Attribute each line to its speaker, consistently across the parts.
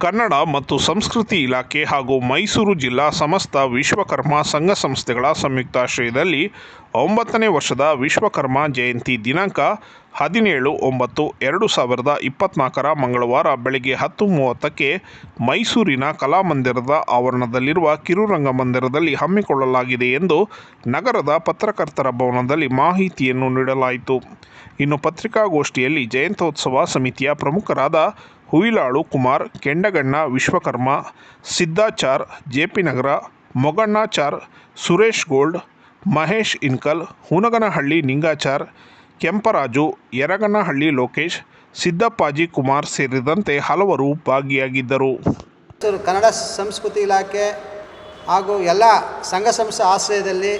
Speaker 1: ಕನ್ನಡ ಮತ್ತು ಸಂಸ್ಕೃತಿ ಇಲಾಖೆ ಹಾಗೂ ಮೈಸೂರು ಜಿಲ್ಲಾ ಸಮಸ್ತ ವಿಶ್ವಕರ್ಮ ಸಂಘ ಸಂಸ್ಥೆಗಳ ಸಂಯುಕ್ತಾಶ್ರಯದಲ್ಲಿ ಒಂಬತ್ತನೇ ವರ್ಷದ ವಿಶ್ವಕರ್ಮ ಜಯಂತಿ ದಿನಾಂಕ ಹದಿನೇಳು ಒಂಬತ್ತು ಎರಡು ಸಾವಿರದ ಇಪ್ಪತ್ತ್ನಾಲ್ಕರ ಮಂಗಳವಾರ ಬೆಳಗ್ಗೆ ಹತ್ತು ಮೂವತ್ತಕ್ಕೆ ಮೈಸೂರಿನ ಕಲಾಮಂದಿರದ ಆವರಣದಲ್ಲಿರುವ ಕಿರುರಂಗ ಮಂದಿರದಲ್ಲಿ ಹಮ್ಮಿಕೊಳ್ಳಲಾಗಿದೆ ಎಂದು ನಗರದ ಪತ್ರಕರ್ತರ ಭವನದಲ್ಲಿ ಮಾಹಿತಿಯನ್ನು ನೀಡಲಾಯಿತು. ಇನ್ನು ಪತ್ರಿಕಾಗೋಷ್ಠಿಯಲ್ಲಿ ಜಯಂತ್ಯೋತ್ಸವ ಸಮಿತಿಯ ಪ್ರಮುಖರಾದ Huilalu Kumar, Kendaganna Vishwakarma, Siddachar J P Nagar, ಮೊಗಣ್ಣಾಚಾರ್, Suresh gold, Mahesh ಇನ್ಕಲ್, Hunaganahalli Ningachar, Kemparaju, Yaraganahalli Lokesh, Siddappaji Kumar ಸೇರಿದಂತೆ ಹಲವರು ಭಾಗಿಯಾಗಿದ್ದರು.
Speaker 2: ಕನ್ನಡ ಸಂಸ್ಕೃತಿ ಇಲಾಖೆ ಹಾಗೂ ಎಲ್ಲ ಸಂಘ ಸಂಸ್ಥೆ ಆಶ್ರಯದಲ್ಲಿ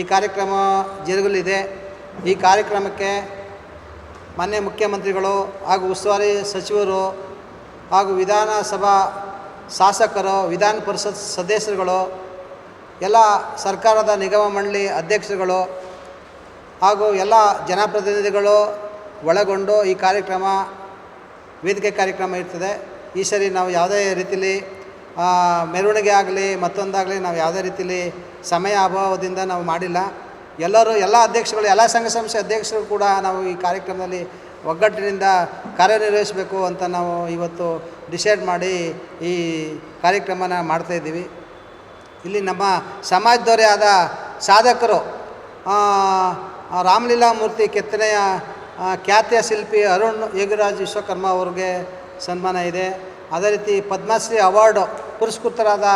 Speaker 2: ಈ ಕಾರ್ಯಕ್ರಮ ಜರುಗಲಿದೆ. ಈ ಕಾರ್ಯಕ್ರಮಕ್ಕೆ ಮಾನ್ಯ ಮುಖ್ಯಮಂತ್ರಿಗಳು ಹಾಗೂ ಉಸ್ತುವಾರಿ ಸಚಿವರು ಹಾಗೂ ವಿಧಾನಸಭಾ ಶಾಸಕರು ವಿಧಾನ ಪರಿಷತ್ ಸದಸ್ಯರುಗಳು ಎಲ್ಲ ಸರ್ಕಾರದ ನಿಗಮ ಮಂಡಳಿ ಅಧ್ಯಕ್ಷರುಗಳು ಹಾಗೂ ಎಲ್ಲ ಜನಪ್ರತಿನಿಧಿಗಳು ಒಳಗೊಂಡು ಈ ಕಾರ್ಯಕ್ರಮ ವೇದಿಕೆ ಕಾರ್ಯಕ್ರಮ ಇರ್ತದೆ. ಈ ಸರಿ ನಾವು ಯಾವುದೇ ರೀತಿಲಿ ಆ, ಮೆರವಣಿಗೆ ಆಗಲಿ ಮತ್ತೊಂದಾಗಲಿ ನಾವು ಯಾವುದೇ ರೀತಿಲಿ ಸಮಯ ಅಭಾವದಿಂದ ನಾವು ಮಾಡಿಲ್ಲ. ಎಲ್ಲರೂ ಎಲ್ಲ ಅಧ್ಯಕ್ಷಗಳು, ಎಲ್ಲ ಸಂಘ ಸಂಸ್ಥೆ ಅಧ್ಯಕ್ಷರು ಕೂಡ ನಾವು ಈ ಕಾರ್ಯಕ್ರಮದಲ್ಲಿ ಒಗ್ಗಟ್ಟಿನಿಂದ ಕಾರ್ಯನಿರ್ವಹಿಸಬೇಕು ಅಂತ ನಾವು ಇವತ್ತು ಡಿಸೈಡ್ ಮಾಡಿ ಈ ಕಾರ್ಯಕ್ರಮನ ಮಾಡ್ತಾಯಿದ್ದೀವಿ ಇಲ್ಲಿ ನಮ್ಮ ಸಮಾಜದವರೇ ಆದ ಸಾಧಕರು ರಾಮಲೀಲಾ ಮೂರ್ತಿ ಕೆತ್ತನೆಯ ಖ್ಯಾತಿಯ ಶಿಲ್ಪಿ ಅರುಣ್ ಯೋಗಿರಾಜ್ ವಿಶ್ವಕರ್ಮ ಅವ್ರಿಗೆ ಸನ್ಮಾನ ಇದೆ. ಅದೇ ರೀತಿ ಪದ್ಮಶ್ರೀ ಅವಾರ್ಡು ಪುರಸ್ಕೃತರಾದ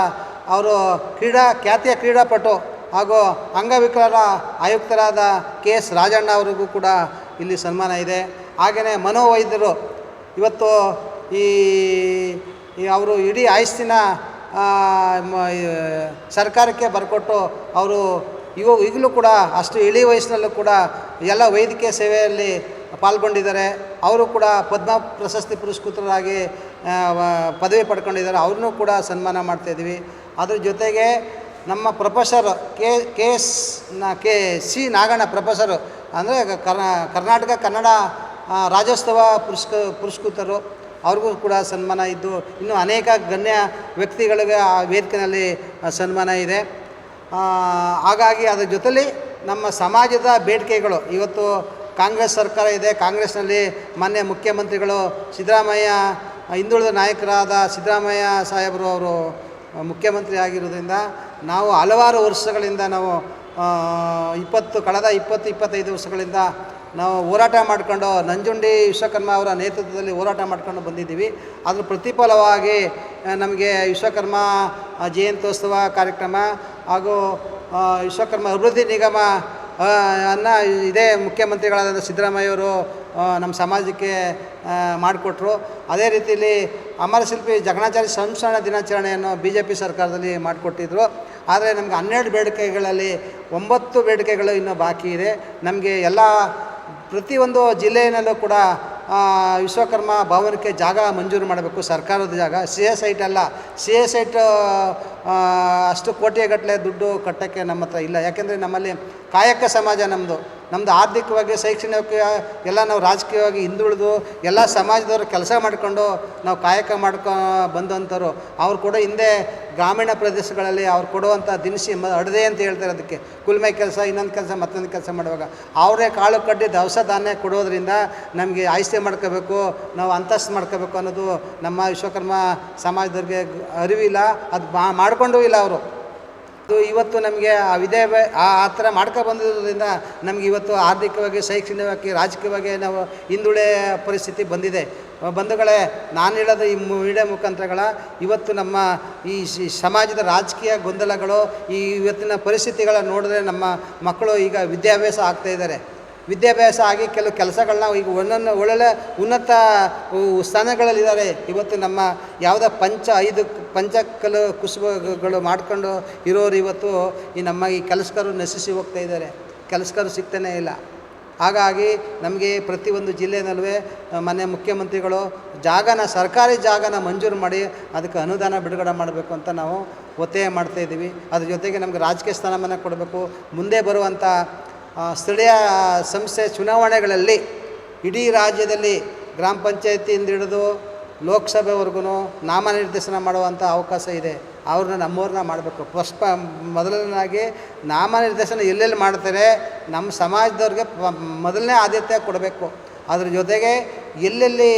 Speaker 2: ಅವರು ಕ್ರೀಡಾ, ಖ್ಯಾತಿಯ ಕ್ರೀಡಾಪಟು ಹಾಗೂ ಅಂಗವಿಕಲರ ಆಯುಕ್ತರಾದ ಕೆ ಎಸ್ ರಾಜಣ್ಣ ಅವರಿಗೂ ಕೂಡ ಇಲ್ಲಿ ಸನ್ಮಾನ ಇದೆ. ಹಾಗೆಯೇ ಮನೋವೈದ್ಯರು ಇವತ್ತು ಈ ಅವರು ಇಡೀ ಆಯಸ್ಸಿನ ಸರ್ಕಾರಕ್ಕೆ ಬರ್ಕೊಟ್ಟು ಅವರು ಇವಾಗ ಈಗಲೂ ಕೂಡ ಅಷ್ಟು ಇಳಿ ವಯಸ್ಸಿನಲ್ಲೂ ಕೂಡ ಎಲ್ಲ ವೈದ್ಯಕೀಯ ಸೇವೆಯಲ್ಲಿ ಪಾಲ್ಗೊಂಡಿದ್ದಾರೆ. ಅವರು ಕೂಡ ಪದ್ಮ ಪ್ರಶಸ್ತಿ ಪುರಸ್ಕೃತರಾಗಿ ಪದವಿ ಪಡ್ಕೊಂಡಿದ್ದಾರೆ. ಅವ್ರನ್ನೂ ಕೂಡ ಸನ್ಮಾನ ಮಾಡ್ತಾಯಿದ್ವಿ ಅದ್ರ ಜೊತೆಗೆ ನಮ್ಮ ಪ್ರೊಫೆಸರ್ ಕೆ ಕೆ ಎಸ್, ನ, ಕೆ ಸಿ ನಾಗಣ್ಣ ಪ್ರೊಫೆಸರು ಅಂದರೆ ಕರ್ನಾ, ಕರ್ನಾಟಕ ಕನ್ನಡ ರಾಜ್ಯೋತ್ಸವ ಪುರಸ್ಕ, ಪುರಸ್ಕೃತರು. ಅವ್ರಿಗೂ ಕೂಡ ಸನ್ಮಾನ ಇದ್ದು, ಇನ್ನೂ ಅನೇಕ ಗಣ್ಯ ವ್ಯಕ್ತಿಗಳಿಗೆ ಆ ವೇದಿಕೆಯಲ್ಲಿ ಸನ್ಮಾನ ಇದೆ. ಹಾಗಾಗಿ ಅದರ ಜೊತೆಲಿ ನಮ್ಮ ಸಮಾಜದ ಬೇಡಿಕೆಗಳು, ಇವತ್ತು ಕಾಂಗ್ರೆಸ್ ಸರ್ಕಾರ ಇದೆ, ಕಾಂಗ್ರೆಸ್ನಲ್ಲಿ ಮಾನ್ಯ ಮುಖ್ಯಮಂತ್ರಿಗಳು ಸಿದ್ದರಾಮಯ್ಯ, ಹಿಂದುಳಿದ ನಾಯಕರಾದ ಸಿದ್ದರಾಮಯ್ಯ ಸಾಹೇಬರು ಅವರು ಮುಖ್ಯಮಂತ್ರಿ ಆಗಿರೋದ್ರಿಂದ ನಾವು ಹಲವಾರು ವರ್ಷಗಳಿಂದ ನಾವು ಇಪ್ಪತ್ತು, ಕಳೆದ ಇಪ್ಪತ್ತು, ಇಪ್ಪತ್ತೈದು ವರ್ಷಗಳಿಂದ ನಾವು ಹೋರಾಟ ಮಾಡ್ಕೊಂಡು ನಂಜುಂಡಿ ವಿಶ್ವಕರ್ಮ ಅವರ ನೇತೃತ್ವದಲ್ಲಿ ಹೋರಾಟ ಮಾಡ್ಕೊಂಡು ಬಂದಿದ್ದೀವಿ. ಅದರ ಪ್ರತಿಫಲವಾಗಿ ನಮಗೆ ವಿಶ್ವಕರ್ಮ ಜಯಂತ್ಯೋತ್ಸವ ಕಾರ್ಯಕ್ರಮ ಹಾಗೂ ವಿಶ್ವಕರ್ಮ ಅಭಿವೃದ್ಧಿ ನಿಗಮ ಅನ್ನು ಇದೇ ಮುಖ್ಯಮಂತ್ರಿಗಳಾದ ಸಿದ್ದರಾಮಯ್ಯವರು ನಮ್ಮ ಸಮಾಜಕ್ಕೆ ಮಾಡಿಕೊಟ್ರು. ಅದೇ ರೀತಿಯಲ್ಲಿ ಅಮರಶಿಲ್ಪಿ ಜಗಣಾಚಾರ್ಯ ಸಂಸ್ಮರಣ ದಿನಾಚರಣೆಯನ್ನು ಬಿ ಜೆ ಪಿ ಸರ್ಕಾರದಲ್ಲಿ ಮಾಡಿಕೊಟ್ಟಿದ್ರು. ಆದರೆ ನಮಗೆ ಹನ್ನೆರಡು ಬೇಡಿಕೆಗಳಲ್ಲಿ ಒಂಬತ್ತು ಬೇಡಿಕೆಗಳು ಇನ್ನೂ ಬಾಕಿ ಇದೆ. ನಮಗೆ ಎಲ್ಲ ಪ್ರತಿಯೊಂದು ಜಿಲ್ಲೆಯಲ್ಲೂ ಕೂಡ ವಿಶ್ವಕರ್ಮ ಭವನಕ್ಕೆ ಜಾಗ ಮಂಜೂರು ಮಾಡಬೇಕು. ಸರ್ಕಾರದ ಜಾಗ. ಸಿ ಎಸ್ ಐಟ್ ಅಲ್ಲ. ಸಿ ಎಸ್ ಐಟ್ ಅಷ್ಟು ಕೋಟಿಗಟ್ಟಲೆ ದುಡ್ಡು ಕಟ್ಟೋಕ್ಕೆ ನಮ್ಮ ಹತ್ರ ಇಲ್ಲ. ಯಾಕೆಂದರೆ ನಮ್ಮಲ್ಲಿ ಕಾಯಕ ಸಮಾಜ ನಮ್ಮದು ನಮ್ಮದು ಆರ್ಥಿಕವಾಗಿ ಶೈಕ್ಷಣಿಕ ಎಲ್ಲ ನಾವು ರಾಜಕೀಯವಾಗಿ ಹಿಂದುಳಿದು, ಎಲ್ಲ ಸಮಾಜದವರು ಕೆಲಸ ಮಾಡಿಕೊಂಡು ನಾವು ಕಾಯಕ ಮಾಡ್ಕೊ, ಬಂದಂಥವ್ರು. ಅವ್ರು ಕೂಡ ಹಿಂದೆ ಗ್ರಾಮೀಣ ಪ್ರದೇಶಗಳಲ್ಲಿ ಅವ್ರು ಕೊಡುವಂಥ ದಿನಸಿ ಮ, ಅಡದೆ ಅಂತ ಹೇಳ್ತಾರೆ ಅದಕ್ಕೆ. ಕುಲ್ಮೆ ಕೆಲಸ, ಇನ್ನೊಂದು ಕೆಲಸ, ಮತ್ತೊಂದು ಕೆಲಸ ಮಾಡುವಾಗ. ಅವರೇ ಕಾಳು ಕಡ್ಡಿ ದವಸ ಧಾನ್ಯ ಕೊಡೋದ್ರಿಂದ ನಮಗೆ ಆಯ್ಸೆ ಮಾಡ್ಕೋಬೇಕು, ನಾವು ಅಂತಸ್ತು ಮಾಡ್ಕೋಬೇಕು ಅನ್ನೋದು ನಮ್ಮ ವಿಶ್ವಕರ್ಮ ಸಮಾಜದವ್ರಿಗೆ ಅರಿವಿಲ್ಲ. ಅದು ಮಾಡ್ಕೊಂಡೂ ಮಾಡಿಕೊಂಡೂ ಇಲ್ಲ ಅವರು. ಇದು ಇವತ್ತು ನಮಗೆ ಆ ವಿಧೇಯ ಆ ಆ ಥರ ಮಾಡ್ಕೊ ಬಂದಿರೋದ್ರಿಂದ ನಮ್ಗೆ ಇವತ್ತು ಆರ್ಥಿಕವಾಗಿ, ಶೈಕ್ಷಣಿಕವಾಗಿ, ರಾಜಕೀಯವಾಗಿ ನಾವು ಹಿಂದುಳೆ ಪರಿಸ್ಥಿತಿ ಬಂದಿದೆ. ಬಂಧುಗಳೇ, ನಾನು ಹೇಳೋದು ಈ ಮೀಡಿಯಾ ಮುಖಾಂತರಗಳ ಇವತ್ತು ನಮ್ಮ ಈ ಸಮಾಜದ ರಾಜಕೀಯ ಗೊಂದಲಗಳು, ಈ ಇವತ್ತಿನ ಪರಿಸ್ಥಿತಿಗಳ ನೋಡಿದ್ರೆ ನಮ್ಮ ಮಕ್ಕಳು ಈಗ ವಿದ್ಯಾಭ್ಯಾಸ ಆಗ್ತಾ ಇದ್ದಾರೆ. ವಿದ್ಯಾಭ್ಯಾಸ ಆಗಿ ಕೆಲವು ಕೆಲಸಗಳನ್ನ ಈಗ ಒಂದೊಂದು ಒಳ್ಳೊಳ್ಳೆ ಉನ್ನತ ಸ್ಥಾನಗಳಲ್ಲಿದ್ದಾರೆ. ಇವತ್ತು ನಮ್ಮ ಯಾವುದೇ ಪಂಚ ಐದು ಪಂಚಕಲು ಕುಸುಬಗಳು ಮಾಡ್ಕೊಂಡು ಇರೋರು ಇವತ್ತು ಈ ನಮ್ಮ ಈ ಕೆಲಸಕರು ನಶಿಸಿ ಹೋಗ್ತಾ ಇದ್ದಾರೆ. ಕೆಲಸಕರು ಸಿಗ್ತಾನೇ ಇಲ್ಲ. ಹಾಗಾಗಿ ನಮಗೆ ಪ್ರತಿಯೊಂದು ಜಿಲ್ಲೆಯಲ್ಲೂ ಮನೆ ಮುಖ್ಯಮಂತ್ರಿಗಳು ಜಾಗನ, ಸರ್ಕಾರಿ ಜಾಗನ ಮಂಜೂರು ಮಾಡಿ ಅದಕ್ಕೆ ಅನುದಾನ ಬಿಡುಗಡೆ ಮಾಡಬೇಕು ಅಂತ ನಾವು ಒತ್ತಾಯ ಮಾಡ್ತಾಯಿದ್ದೀವಿ ಅದ್ರ ಜೊತೆಗೆ ನಮಗೆ ರಾಜಕೀಯ ಸ್ಥಾನಮಾನ ಕೊಡಬೇಕು. ಮುಂದೆ ಬರುವಂಥ ಸ್ಥಳೀಯ ಸಂಸ್ಥೆ ಚುನಾವಣೆಗಳಲ್ಲಿ ಇಡೀ ರಾಜ್ಯದಲ್ಲಿ ಗ್ರಾಮ ಪಂಚಾಯತಿಯಿಂದ ಹಿಡಿದು ಲೋಕಸಭೆವರೆಗೂ ನಾಮನಿರ್ದೇಶನ ಮಾಡುವಂಥ ಅವಕಾಶ ಇದೆ. ಅವ್ರನ್ನ ನಮ್ಮವ್ರನ್ನ ಮಾಡಬೇಕು. ಫಸ್ಟ್ ಮೊದಲನೇದಾಗಿ ನಾಮನಿರ್ದೇಶನ ಎಲ್ಲೆಲ್ಲಿ ಮಾಡ್ತಾರೆ, ನಮ್ಮ ಸಮಾಜದವ್ರಿಗೆ ಮೊದಲನೇ ಆದ್ಯತೆ ಕೊಡಬೇಕು. ಅದ್ರ ಜೊತೆಗೆ ಎಲ್ಲೆಲ್ಲಿ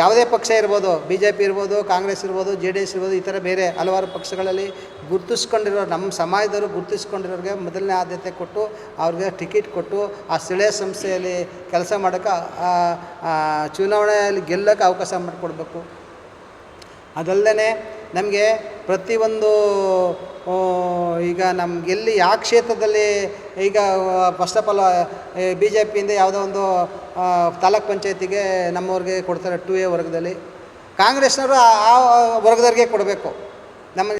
Speaker 2: ಯಾವುದೇ ಪಕ್ಷ ಇರ್ಬೋದು ಬಿ ಜೆ ಪಿ ಇರ್ಬೋದು, ಕಾಂಗ್ರೆಸ್ ಇರ್ಬೋದು, ಜೆ ಡಿ ಎಸ್ ಇರ್ಬೋದು, ಈ ಥರ ಬೇರೆ ಹಲವಾರು ಪಕ್ಷಗಳಲ್ಲಿ ಗುರುತಿಸ್ಕೊಂಡಿರೋ ನಮ್ಮ ಸಮಾಜದವರು ಗುರುತಿಸ್ಕೊಂಡಿರೋರಿಗೆ ಮೊದಲನೇ ಆದ್ಯತೆ ಕೊಟ್ಟು ಅವ್ರಿಗೆ ಟಿಕೆಟ್ ಕೊಟ್ಟು ಆ ಸ್ಥಳೀಯ ಸಂಸ್ಥೆಯಲ್ಲಿ ಕೆಲಸ ಮಾಡೋಕ್ಕೆ ಚುನಾವಣೆಯಲ್ಲಿ ಗೆಲ್ಲೋಕ್ಕೆ ಅವಕಾಶ ಮಾಡಿಕೊಡ್ಬೇಕು. ಅದಲ್ಲದೆ ನಮಗೆ ಪ್ರತಿಯೊಂದು ಈಗ ನಮ್ಗೆ ಎಲ್ಲಿ ಯಾವ ಕ್ಷೇತ್ರದಲ್ಲಿ ಈಗ first of all B J ಪಿಯಿಂದ ಯಾವುದೋ ಒಂದು ತಾಲೂಕ್ ಪಂಚಾಯತಿಗೆ ನಮ್ಮವ್ರಿಗೆ ಕೊಡ್ತಾರೆ ಟು ಎ ವರ್ಗದಲ್ಲಿ. ಕಾಂಗ್ರೆಸ್ನವರು ಆ ಆ ವರ್ಗದವ್ರಿಗೆ ಕೊಡಬೇಕು. ನಮ್ಮ